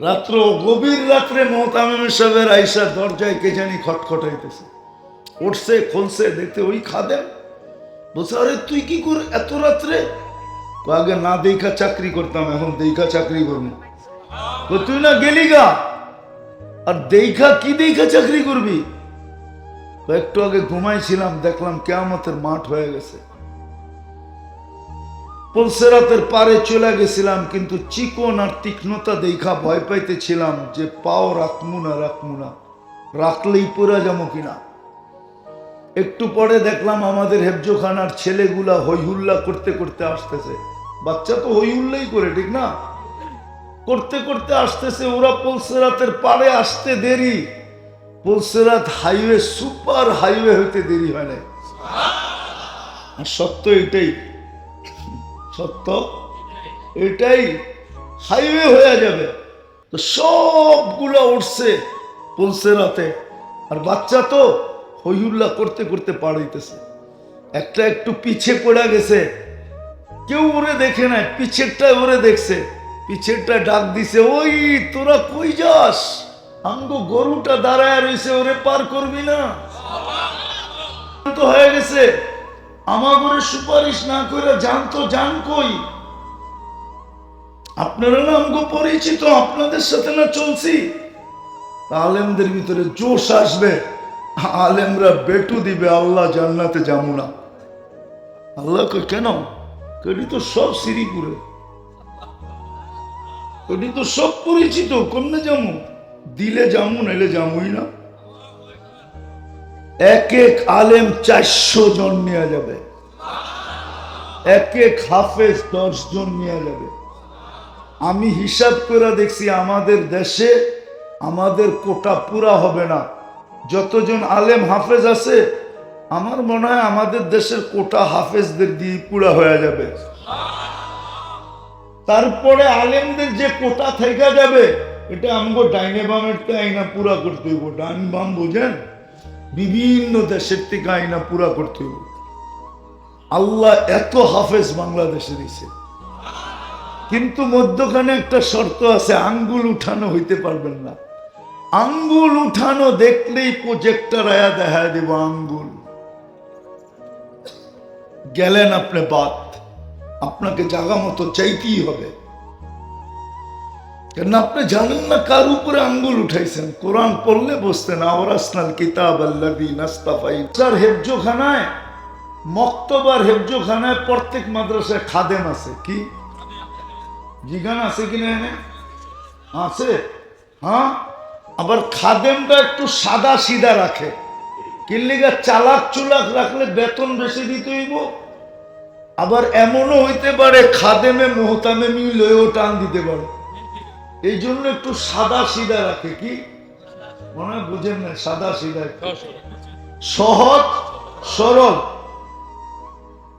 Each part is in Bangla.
রাত্র, গভীর রাত্রে মোহতামিম সাহেবের আইসা দরজায় কে জানি খটখটাইতেছে। উঠছে, খুলছে, দেখতে ওই খাদেম। বলছে, আরে তুই কি কর, এত রাত্রে? আগে না দেখা চাকরি করতাম, এখন দেখা চাকরি করব। তুই না গেলি গা? আর দেখা, কি দেখা চাকরি করবি? একটু আগে ঘুমাইছিলাম, দেখলাম কেয়ামতের মাঠ হয়ে গেছে। পলসেরাতের পারে চলে গেছিলাম, কিন্তু চিকন আর তীক্ষ্ণতা দেখা ভয় পাইতেছিলাম যে পাও রাখমু না রাখমু না। রাখলেই পুরা যাব কিনা। একটু পরে দেখলাম আমাদের হেফজোখানার ছেলেগুলা হইহুল্লা করতে করতে আসতেছে। বাচ্চা তো হইহুল্লাই করে, ঠিক না? করতে করতে আসতেছে, ওরা পলসেরাতের পারে আসতে দেরি। পলসেরাত হাইওয়ে, সুপার হাইওয়ে হইতে দেরি হয় না সত্য এটাই সত্য? এটাই হাইওয়ে হয়ে যাবে। তো সবগুলো উঠছে পলসেরাতে আর বাচ্চা তো হইহুল্লা করতে করতে পাড়াইতেছে একটা একটু পিছে পড়ে গেছে। কেউ ওরে দেখে নাই, পিছেরটা ওরে দেখছে। পিছেরটা ডাক দিছে, ওই, তোরা কই যাস? আঙ্গ গরুটা দাঁড়ায় রইছে, ওরে পার করবি না? তো হয়ে গেছে। আমার ঘরে সুপারিশ না করে জান তো জান কই? আপনারা না আমগো পরিচিত, আপনাদের সাথে না চলছি। আলেমদের ভিতরে জোশ আসবে। আলেমরা বেটু দিবে, আল্লাহ জান্নাতে যাব না। আল্লাহ কই কেন? কই তো সব শ্রীপুরে। কই তো সব পরিচিত, কমনে যাব? দিলে যাব, নাইলে যাবোই না। এক এক আলেম চারশো জন নেওয়া যাবে। এক এক হাফেজ দশ জন নেওয়া যাবে। আমি হিসাব করে দেখছি আমাদের দেশে আমাদের কোটা পুরা হবে না। যতজন আলেম হাফেজ আছে, আমার মনে হয় আমাদের দেশের কোটা হাফেজদের দিয়ে পুরা হয়ে যাবে। তারপরে আলেমদের যে কোটা থেকে যাবে, এটা আমগো ডাইনে বামের তো আইনা পুরা করতে হইব ডাইন বাম বোঝেন? বিভিন্ন দেশের থেকে আইনা পুরা করতে হইব। আল্লাহ এত হাফেজ বাংলাদেশে দিছে কিন্তু মধ্যখানে একটা শর্ত আছে, আঙ্গুল উঠানো হইতে পারবেন না। আঙ্গুল উঠানো দেখলেই প্রজেক্টর আয়া দেখা দেব আঙ্গুল। গেলেন আপনি বাদ আপনাকে জাগা মতো চাইতেই হবে। কেন আপনি জানেন না কার উপরে আঙ্গুল উঠাইছেন? কোরআন পড়লে বসতেন আওরাসনাল কিতাব আল্লাদি নাস্তাফাই। স্যার, হেফজোখানায়, মক্তবার হেফজোখানায় প্রত্যেক মাদ্রাসায় খাদেম আছে। কি? জিগান আছে কি না এনে? আছে। হ্যাঁ? আবার খাদেমটা একটু সাদা সিধা রাখে কিল্লিগা চালাক চুলাক রাখলে বেতন বেশি দিতে হইব? আবার এমনও হইতে পারে, খাদেমে, মোহতামে মিলেও টান দিতে পারে। এই জন্য একটু সাদা সিধা রাখে কি? মনে হয় বুঝেন না সাদা সিধা সহজ সরল।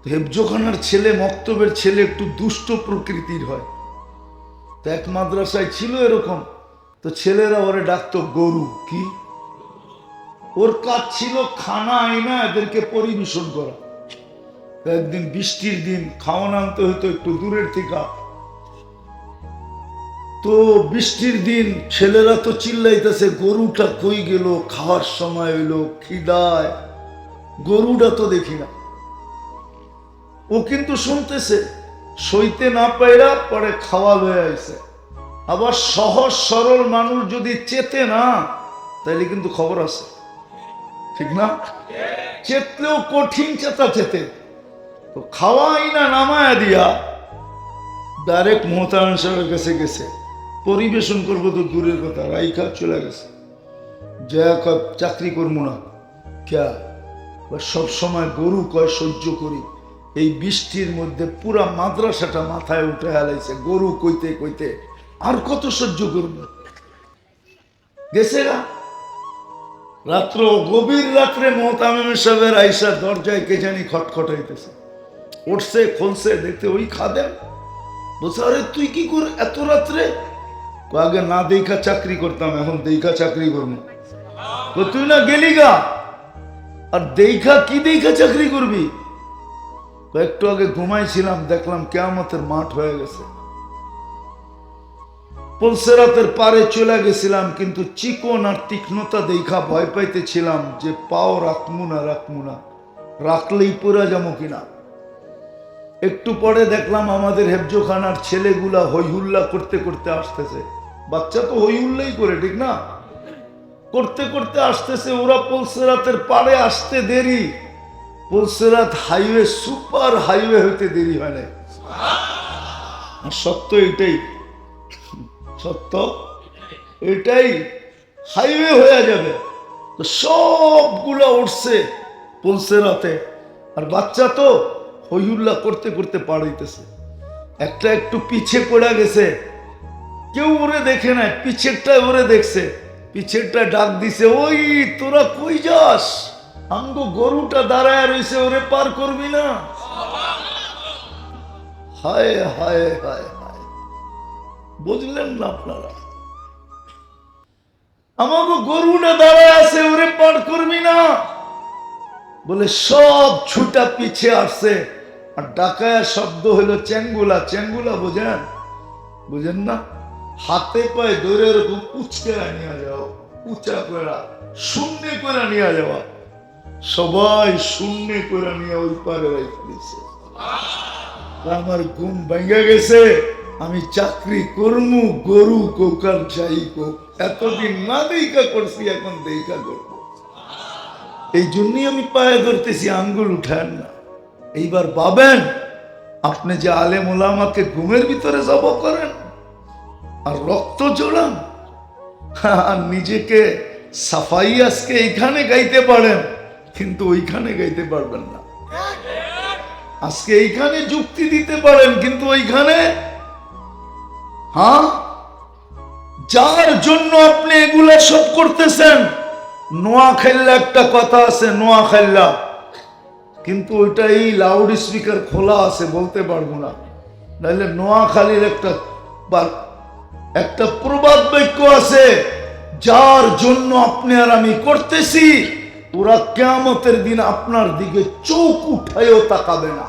হেফজোখানার ছেলে মক্তবের ছেলে একটু দুষ্ট প্রকৃতির হয়। তো এক মাদ্রাসায় ছিল এরকম। তো ছেলেরা ওরে ডাকতো গরু কি? ওর কাজ ছিল খানা আইনা এদেরকে পরিবেশন করা। একদিন বৃষ্টির দিন খাওয়ান আনতে হতো একটু দূরের থেকে। তো বৃষ্টির দিন ছেলেরা তো চিল্লাইতেছে, গরুটা কই গেল? খাওয়ার সময় হইল, খিদায়। গরুটা তো দেখি না। ও কিন্তু শুনতেছে, সইতে না পাইরা পরে খাওয়া লয়ে আইছে। আবার সহজ সরল মানুষ যদি চেতে না, তাইলে কিন্তু খবর আছে। ঠিক না? চেতলেও কঠিন চেতা চেতে। তো খাওয়াই না, নামায়া দিয়া, ডাইরেক্ট মোহতারান সাহেবের কাছে গেছে। পরিবেশন করব তো দূরের কথা, রাইখা চলে গেছে। যা কয় চাকরি করব না। ক্যা? সব সময় গরু কয় সহ্য করি। এই বৃষ্টির মধ্যে পুরা মাদ্রাসাটা মাথায় উঠে হালাইছে, গরু কইতে কইতে। আর কত সহ্য করবে? গেছে না? রাত্র, গভীর রাত্রে মোহতামিম সাহেবের আইসা দরজায় কে জানি খটখটাইতেছে। উঠছে, খুলছে, দেখতে ওই খাদেম। বলছে, আরে, তুই কি কর এত রাত্রে আগে না দেখা চাকরি করতাম, এখন দেখা চাকরি করব। তুই না গেলি গা। আর দেখা কি দেখা চাকরি করবি? একটু আগে ঘুমাইছিলাম, দেখলাম কেয়ামতের মাঠ হয়ে গেছে। পলসেরাতের পারে চলে গেছিলাম, কিন্তু চিকন আর তীক্ষ্ণতা দেখা ভয় পাইতেছিলাম যে পাও রাখমু না রাখমু না। রাখলেই পড়া যাব কিনা? একটু পরে দেখলাম আমাদের হেফজোখানার ছেলেগুলা হইহুল্লা করতে করতে আসতেছে। বাচ্চা তো হইহুল্লাই করে, ঠিক না? করতে করতে আসতেছে, ওরা পলসেরাতের পারে আসতে দেরি। পলসেরাত হাইওয়ে, সুপার হাইওয়ে হইতে দেরি হয় না আর সত্য এটাই সত্য এটাই, হাইওয়ে হয়ে যাবে। সবগুলো উঠছে পলসেরাতে। আর বাচ্চা তো হইহুল্লা করতে করতে পাড়াইতেছে একটা একটু পিছে পড়ে গেছে। কেউ ওরে দেখে নাই, পিছেরটা ওরে দেখছে। পিছেরটা ডাক দিছে, ওই, তোরা কই যাস? আমগো গরুটা দাঁড়ায় রইছে, ওরে পার করবি না? হায় হায় হায় হায়। বুঝলেন না আপনারা? আমাকে গরুটা দাঁড়ায় আছে, ওরে পার করবি না? বলে সব ছুটা পিছে আসছে। আর ডাকায়া শব্দ হলো চেঙ্গুলা চেঙ্গুলা বোঝেন? বুঝেন না? হাতে পায়ে ধরে এরকম উচকে নিয়ে যাওয়া উঁচা করে, শূন্য করে নিয়ে যাওয়া সবাই শূন্য করে নিয়ে ওই পারে রেখে আমার ঘুম ভেঙে গেছে। আমি চাকরি করমু, গরু কোকার যাই কোক। এতদিন না দেখা করছি, এখন দেখা করব। এই জন্যই আমি পায়ে ধরতেছি, আঙ্গুল উঠান না। এইবার পাবেন আপনি যে আলেম ওলামাকে ঘুমের ভিতরে জব করেন আর রক্ত জোড়ান, আর নিজেকে সাফাই আজকে এইখানে গাইতে পারেন, কিন্তু ওইখানে গাইতে পারবেন না। আজকে এইখানে যুক্তি দিতে পারেন, কিন্তু ওইখানে হ্যাঁ? যার জন্য আপনি এগুলা সব করতেছেন নোয়া খেললা একটা কথা আছে নোয়া খেললা কিন্তু ওইটা এই লাউড স্পিকার খোলা আছে, বলতে পারব না। নাহলে নোয়াখালীর একটা একটা প্রবাদ বাক্য আছে, যার জন্য আপনি আর আমি করতেছি, ওরা কেয়ামতের দিন আপনার দিকে চোখ উঠায়ও তাকাবে না।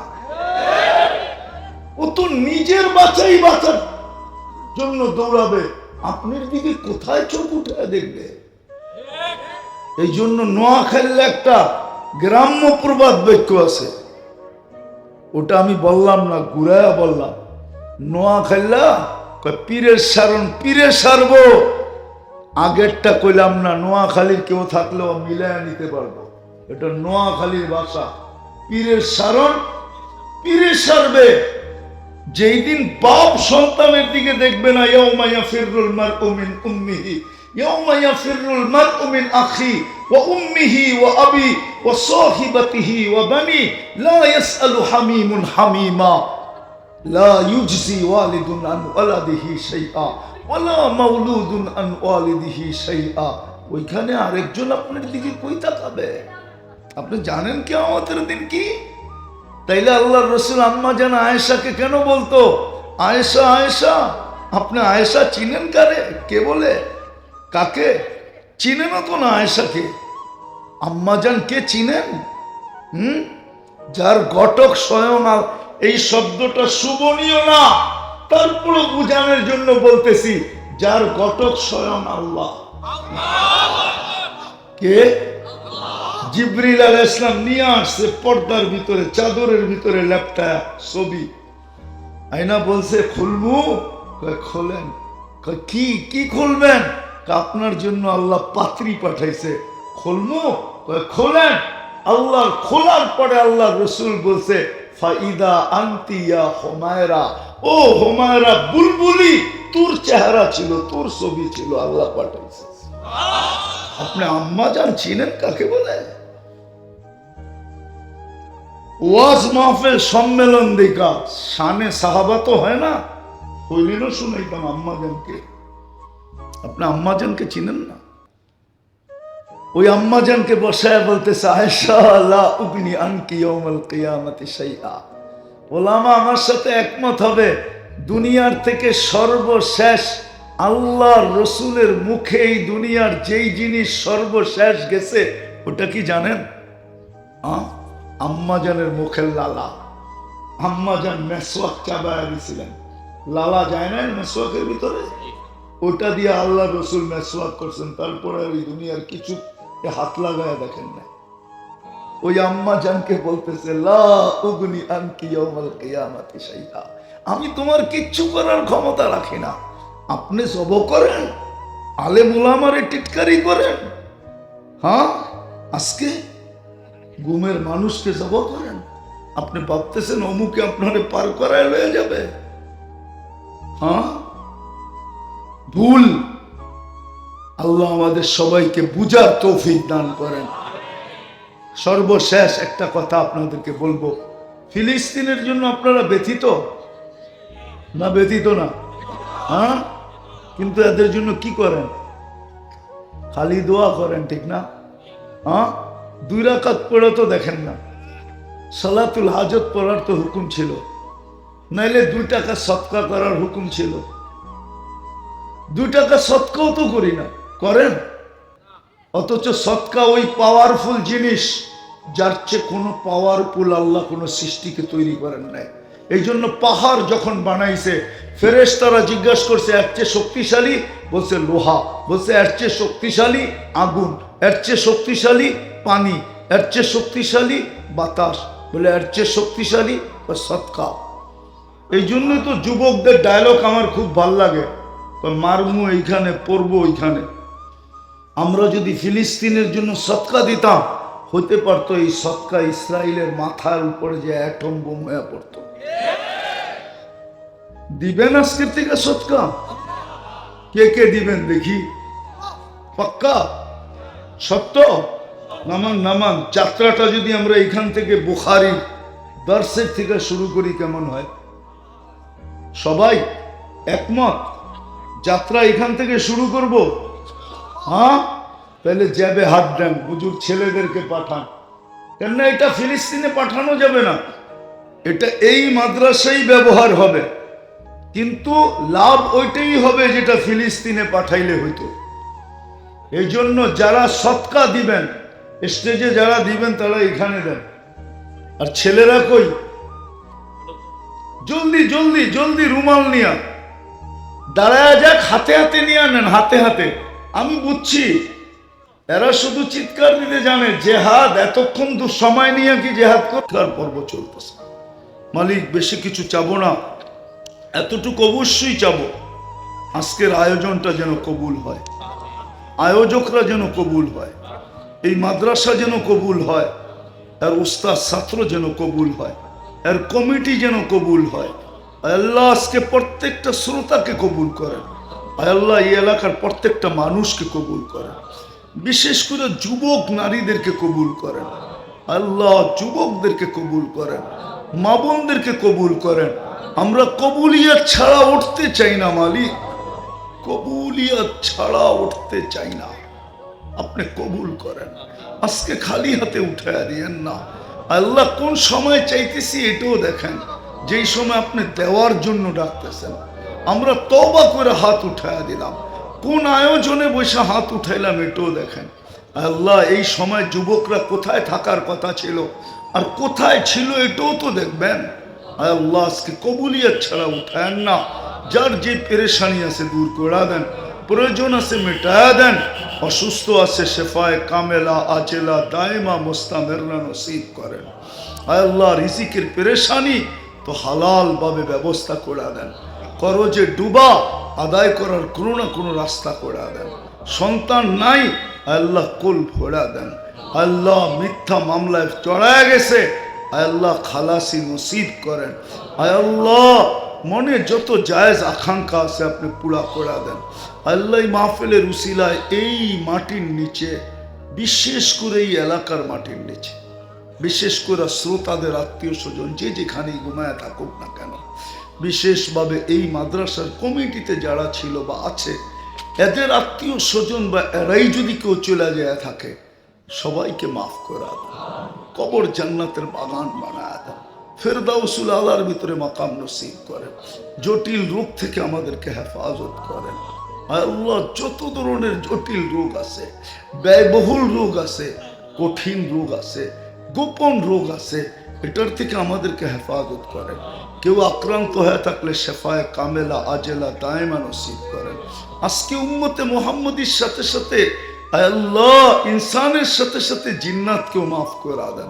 ও তো নিজের বাঁচাই বাঁচার জন্য দৌড়াবে, আপনার দিকে কোথায় চোখ উঠায় দেখবে? এই জন্য নোয়াখালীর একটা গ্রাম্য প্রবাদ বাক্য আছে। ওটা আমি বললাম না ঘুরায়া বললাম। নোয়া খাইলা? পীরের সারণ, পীরে সারব। আগেরটা কইলাম না, নোয়াখালীর কেউ থাকলেও মিলায়া নিতে পারব। এটা নোয়াখালীর ভাষা। পীরের সারণ, পীরে সারবে। যেই দিন বাপ সন্তানের দিকে দেখবে না ইয়াউমাইয়া ফিররুল মারউ মিন উম্মিহি ইয়াউমাইয়া ফিররুল মারউ মিন আখি ওয়া সাহিবাতিহি ওয়া বানি, লা ইয়াসআলু হামিমুন হামিমা, লা ইউজজি ওয়ালিদুন আন ওয়ালাদিহি শাইআ ওয়ালা মাউলুদুন আন ওয়ালিদিহি শাইআ। ওইখানে আরেকজন আপনার দিকে কই তাকাবে? আপনি জানেন কি আমাদের দিন কি? তাইলে আল্লাহর রসুল আম্মা যেন আয়েশাকে কেন বলতো? আয়েশা আয়েশা, আপনি আয়েশা চিনেন কারে? কে বলে? কাকে? চিনেন তো না আয়েশাকে আম্মা যান কে চিনেন? হুম? যার ঘটক স্বয়ং এই শব্দটা শুভনীয় না তারপরে বুঝানোর জন্য বলতেছি, যার ঘটক স্বয়ং আল্লাহ। কে? জিব্রিল আল ইসলাম নিয়ে আসছে পর্দার ভিতরে, চাদরের ভিতরে ল্যাপটা, ছবি। আইনা বলছে, খুলবো? খোলেন। কি কি খুলবেন? আপনার জন্য আল্লাহ পাত্রী পাঠাইছে। খুলবো খোলেন। আল্লাহর খোলার পরে আল্লাহ রসুল বলছে ফাইদা আন্তিয়া হোমায়রা। ও হোমায়রা বুলবুলি তোর চেহারা ছিল তোর ছবি ছিল আল্লাহ পাঠাইছে। আপনি আম্মা যান চিনেন কাকে বলে? ওয়াজ মাহফিল সম্মেলন দেখা শানে সাহাবা তো হয় না? হইলেও শুনাইতাম আম্মাজানকে আপনি আম্মাজানকে চিনেন না ওই আম্মাজানকে বসায় বলতেছে আনকি কিয়ামতি শাইআ ওলামা আমার সাথে একমত হবে দুনিয়ার থেকে সর্বশেষ আল্লাহ রসুলের মুখে এই দুনিয়ার যেই জিনিস সর্বশেষ গেছে ওটা কি জানেন? আম্মাজানের মুখের লালা আম্মাজান মেসওয়াক চাবায় দিয়েছিলেন লালা যায় না মেসওয়াকের ভিতরে ওটা দিয়ে আল্লাহ রসুল মেসওয়াক করছেন, তারপরে ওই দুনিয়ার কিছু হাত লাগায় দেখেন না। ওই আম্মা জানকে বলতেছে, লা উগনি আনকি কিয়ামাতি শাইআ। আমি তোমার কিচ্ছু করার ক্ষমতা রাখি না। আপনি সব করেন, আলেম ওলামারে টিটকারি করেন। হ্যাঁ আজকে গুমের মানুষকে জব করেন। আপনি ভাবতেছেন অমুকে আপনারে পার করায় লয়ে যাবে। হ্যাঁ? ভুল। আল্লাহ আমাদের সবাইকে বুঝার তৌফিক দান করেন। সর্বশেষ একটা কথা আপনাদেরকে বলব। ফিলিস্তিনের জন্য আপনারা ব্যথিত? না ব্যথিত না। হ্যাঁ? কিন্তু এদের জন্য কি করেন? খালি দোয়া করেন, ঠিক না? হ্যাঁ? দুই রাকাত পড়ে তো দেখেন না। সালাতুল হাজত পড়ার তো হুকুম ছিল। নাইলে দুই টাকা সৎকা করার হুকুম ছিল। দুই টাকা সৎকাও তো করি না। করেন? অথচ সৎকা ওই পাওয়ারফুল জিনিস, যার চেয়ে কোনো পাওয়ারফুল আল্লাহ কোনো সৃষ্টিকে তৈরি করেন নাই। এই জন্য পাহাড় যখন বানাইছে ফেরেশ তারা জিজ্ঞাসা করছে, এর চেয়ে শক্তিশালী? বলছে, লোহা। বলছে, এর চেয়ে শক্তিশালী আগুন। এর চেয়ে শক্তিশালী পানি। এর চেয়ে শক্তিশালী বাতাস। বলে, এর চেয়ে শক্তিশালী বা সৎকা এই জন্য তো যুবকদের ডায়লগ আমার খুব ভালো লাগে। মারমু এইখানে পড়ব ওইখানে। আমরা যদি ফিলিস্তিনের জন্য সৎকা দিতাম হতে পারতো এই সৎকা ইসরায়েলের মাথার উপরে যে অ্যাটম বোম হয়ে পড়তো। দিবেন আজকের থেকে সৎকা? কে কে দিবেন দেখি? পাক্কা? সত্য? নামান নামান, যাত্রাটা যদি আমরা এখান থেকে বুখারি দর্শের থেকে শুরু করি কেমন হয়? সবাই একমত? যাত্রা এখান থেকে শুরু করব? হ্যাঁ? তাহলে যাবে হাত দেন, হুজুর ছেলেদেরকে পাঠান। কেননা এটা ফিলিস্তিনে পাঠানো যাবে না। এটা এই মাদ্রাসাই ব্যবহার হবে। কিন্তু লাভ ওইটাই হবে যেটা ফিলিস্তিনে পাঠাইলে হইতো। এই জন্য যারা সৎকা দিবেন, স্টেজে যারা দিবেন, তারা এখানে দেন। আর ছেলেরা কই? জলদি জলদি জলদি রুমাল নিয়া। দাঁড়ায় যাক, হাতে হাতে নিয়ে আনেন, হাতে হাতে। আমি বুঝছি, এরা শুধু চিৎকার দিতে জানে, জেহাদ এতক্ষণ দু সময় নিয়ে কি জেহাদ করতে পর্ব চলতেছে। মালিক, বেশি কিছু চাবো না। এতটুকু অবশ্যই চাবো। আজকের আয়োজনটা যেন কবুল হয়। আয়োজকরা যেন কবুল হয়। এই মাদ্রাসা যেন কবুল হয়। এর উস্তাদ ছাত্র যেন কবুল হয়। এর কমিটি যেন কবুল হয়। আল্লাহ, আজকে প্রত্যেকটা শ্রোতাকে কবুল করেন। আল্লাহ, এই এলাকার প্রত্যেকটা মানুষকে কবুল করেন। বিশেষ করে যুবক নারীদেরকে কবুল করেন। আল্লাহ, যুবকদেরকে কবুল করেন। মা বোনদেরকে কবুল করেন। আমরা কবুলিয়াত ছাড়া উঠতে চাই না, মালিক। কবুলিয়াত ছাড়া উঠতে চাই না। আপনি কবুল করেন। আজকে খালি হাতে উঠে দিয়েন না। আল্লাহ, কোন সময় চাইতেছি এটাও দেখেন। যেই সময় আপনি দেওয়ার জন্য ডাকতেছেন, আমরা তবা করে হাত উঠায় দিলাম। কোন আয়োজনে বসে হাত উঠাইলাম এটাও দেখেন। আল্লাহ, এই সময় যুবকরা কোথায় থাকার কথা ছিল আর কোথায় ছিল এটাও তো দেখবেন। আল্লাহ, আজকে কবুলিয়াত ছাড়া উঠায়েন না। যার যে পেরেশানি আছে দূর করা দেন, প্রয়োজন আছে মেটায়া দেন, অসুস্থ আছে শেফায় কামেলা আচেলা দায়মা মোস্তামেরনা নসিব করেন। আল্লাহ, রিজিকের পেরেশানি তো হালাল ভাবে ব্যবস্থা করে দেন। করজে ডুবা, আদায় করার কোনো না কোনো রাস্তা করে দেন। সন্তান নাই, আল্লাহ কুল ভরা দেন। আল্লাহ মিথ্যা মামলায় চড়ায় গেছে, আল্লাহ খালাসি নসিব করেন। আল্লাহ মনে যত জায়েজ আকাঙ্ক্ষা আছে আপনি পুরা করে দেন। আল্লাহ মাহফিলের উসিলায় এই মাটির নিচে, বিশেষ করে এই এলাকার মাটির নিচে। বিশেষ করে শ্রোতাদের আত্মীয় স্বজন যে যেখানেই ঘুমায় থাকুক না কেন, বিশেষভাবে এই মাদ্রাসার কমিটিতে যারা ছিল বা আছে, এদের আত্মীয় স্বজন বা এরাই যদি কেউ চলে যায় থাকে, সবাইকে মাফ করা কবর জান্নাতের বাগান বানায় দাও। ফেরদাউসুল আলার ভিতরে মাকাম নসিব করেন জটিল রোগ থেকে আমাদেরকে হেফাজত করেন আল্লাহ যত ধরনের জটিল রোগ আছে, ব্যয়বহুল রোগ আছে, কঠিন রোগ আছে গোপন রোগ আছে, এটার থেকে আমাদেরকে হেফাজত করেন কেউ আক্রান্ত হয়ে থাকলে শেফায় কামেলা, আজেলা, দায়মা নসিব করেন আজকে উম্মতে মোহাম্মদীর সাথে সাথে আল্লাহ ইনসানের সাথে সাথে জিন্নাতকেও মাফ করে দেন।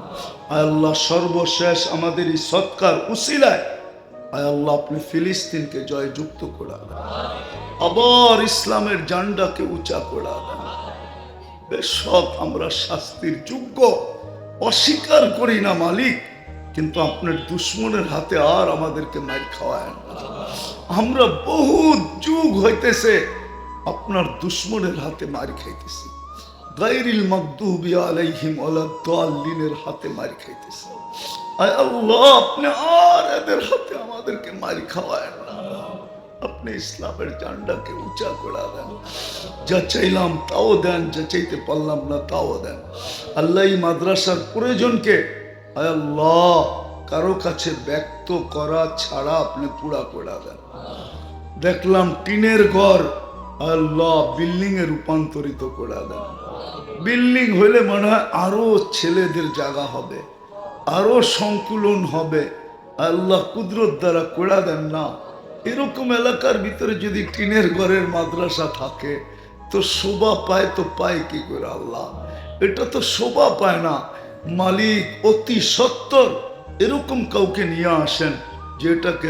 আল্লাহ সর্বশেষ আমাদের এই সৎকার উসিলায় আয় আল্লাহ আপনি ফিলিস্তিনকে জয়যুক্ত করে দেন। আবার ইসলামের জান্ডাকে উঁচা করে দেন। বেশক আমরা শাস্তির যোগ্য অস্বীকার করি না মালিক, কিন্তু আপনার দুশ্মনের হাতে আর আমাদেরকে মার খাওয়ায় না। আমরা বহু যুগ হইতেছে আপনার দুশ্মনের হাতে মার খাইতেছি। গাইরিল মাকদুবি আলাইহিম ওয়ালাদ-দাল্লিনের হাতে মার খাইতেছি। আয় আল্লাহ, আপনি আর এদের হাতে আমাদেরকে মার খাওয়ায় না। আপনি ইসলামের জান্ডাকে উঁচা করে দেন যা চাইলাম তাও দেন যা চাইতে পারলাম না তাও দেন আল্লাহ মাদ্রাসার প্রয়োজনকে আল্লাহ কারও কাছে ব্যক্ত করা ছাড়া আপনি পুরা করে দেন দেখলাম টিনের ঘর আল্লাহ বিল্ডিং এ রূপান্তরিত করে দেন বিল্ডিং হইলে মনে হয় আরও ছেলেদের জায়গা হবে আরও সংকুলন হবে আল্লাহ কুদরত দ্বারা কোড়া দেন না এরকম এলাকার ভিতরে যদি টিনের ঘরের মাদ্রাসা থাকে, তো শোভা পায় তো পায় কি করে আল্লাহ? এটা তো শোভা পায় না। মালিক অতি সত্তর এরকম কাউকে নিয়ে আসেন যেটাকে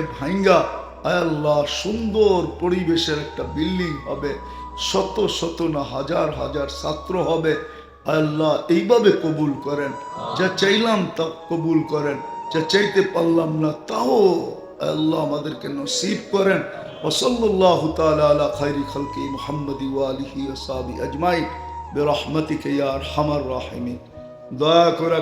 আয় আল্লাহ, সুন্দর পরিবেশের একটা বিল্ডিং হবে, শত শত না হাজার হাজার ছাত্র হবে। আল্লাহ, এইভাবে কবুল করেন। যা চাইলাম তা কবুল করেন, যা চাইতে পারলাম না তাও আল্লাহ আমাদেরকে নসিব করেন ওসল্লাহ তাআলা আলা খাইরি খালকি মুহাম্মদি ওয়ালিহি ওসাবি আজমাই বেরহমতিকে ইয়া আরহামার রাহিমিন দয়া করে